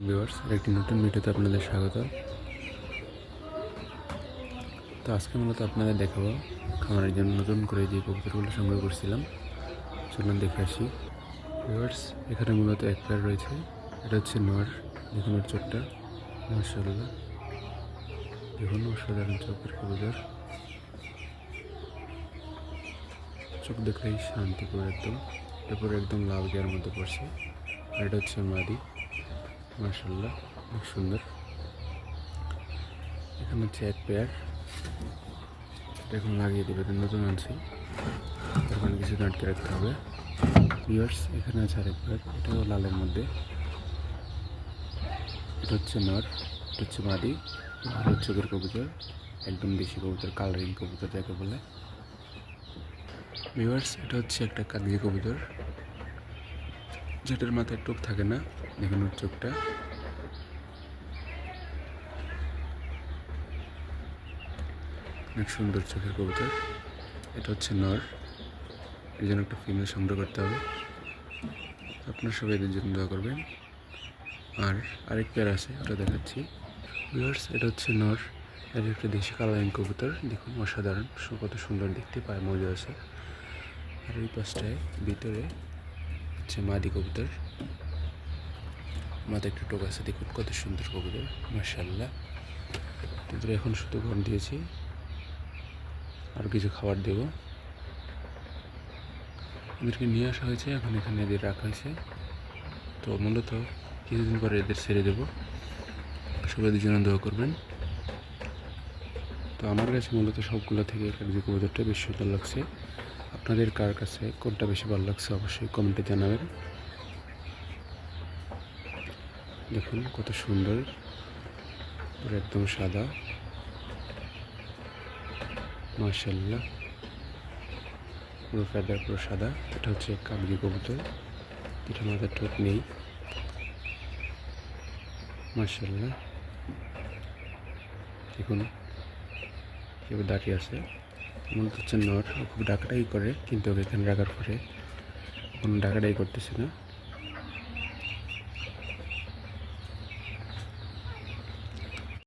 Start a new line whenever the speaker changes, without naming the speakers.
Viewers, একটি নতুন ভিডিওতে আপনাদের স্বাগত। তো আজকে মূলত আপনাদের দেখাবো খামারের জন্য নতুন করে যে কবুতরগুলো সংগ্রহ করছিলাম। চলুন দেখে আসি। ভিউয়ার্স, এখানে মূলত এক পেয়ার রয়েছে। এটা হচ্ছে নর দেখুন ওর চোখটা। মার্শাল্লাহ দেখুন, অসাধারণ চোখের কবুতর। চোখ দেখলেই শান্তি করে একদম। এরপর একদম লাভ দেওয়ার মধ্যে পড়ছে। আর এটা হচ্ছে মাদি। মার্শাল্লাহ খুব সুন্দর। এখানে হচ্ছে এক পেয়ার। এটা এখন লাগিয়ে দেবে নতুন আনছি। ওখানে কিছু আটকে রাখতে হবে। ভিউয়ার্স এখানে আছে আরেক পেয়ার, এটাও লালের মধ্যে। এটা হচ্ছে নর, এটা হচ্ছে মাদি ভালো চোখের কবুতর, একদম দেশি কবুতর কালারিং কবুতর, যাকে বলে। ভিউয়ার্স এটা হচ্ছে একটা কাগজি কবুতর। যেটার মাথায় টোপ থাকে না দেখুন ওর চোখটা। অনেক সুন্দর চোখের কবুতর। এটা হচ্ছে নর। এর জন্য একটা ফিমেল সংগ্রহ করতে হবে। আপনার সবাই এদের জন্য দোয়া করবেন। আর আরেক পেয়ার আছে ওটা দেখাচ্ছি। ভিউয়ার্স এটা হচ্ছে নর। এটা একটা দেশি কালারিং কবুতর। দেখুন, অসাধারণ। কত সুন্দর দেখতে, পায় মজা আছে। আর এই পাশটায় ভিতরে হচ্ছে মাদি কবুতর। মাথায় একটা টোক আছে দেখুন, কত সুন্দর কবুতর মার্শাল্লাহ কিন্তু এখন শুধু ঘন দিয়েছি। আর কিছু খাবার দেব। এদেরকে নিয়ে আসা হয়েছে, এখন এখানে এদের রাখা হয়েছে। তো মূলত কিছুদিন পরে এদের ছেড়ে দেব। সবাই এদের জন্য দোয়া করবেন। তো আমার কাছে মূলত সবগুলো থেকে কাগজি কবুতরটা বেশ সুন্দর লাগছে। আপনাদের কার কাছে কোনটা বেশি ভালো লাগছে অবশ্যই কমেন্টে জানাবেন। দেখুন কত সুন্দর, পুরো একদম সাদা। মার্শাল্লাহ পুরো ফেদার, পুরো সাদা। এটা হচ্ছে কাবলি কবুতর। এটা মাথার ঠোঁট নেই। মার্শাল্লাহ দেখুন কেউ দাঁড়িয়ে আছে। মূলত হচ্ছে নর খুব ডাকাটাই করে, কিন্তু ওকে এখানে রাখার পরে কোনো ডাকাটাই করতেছে না।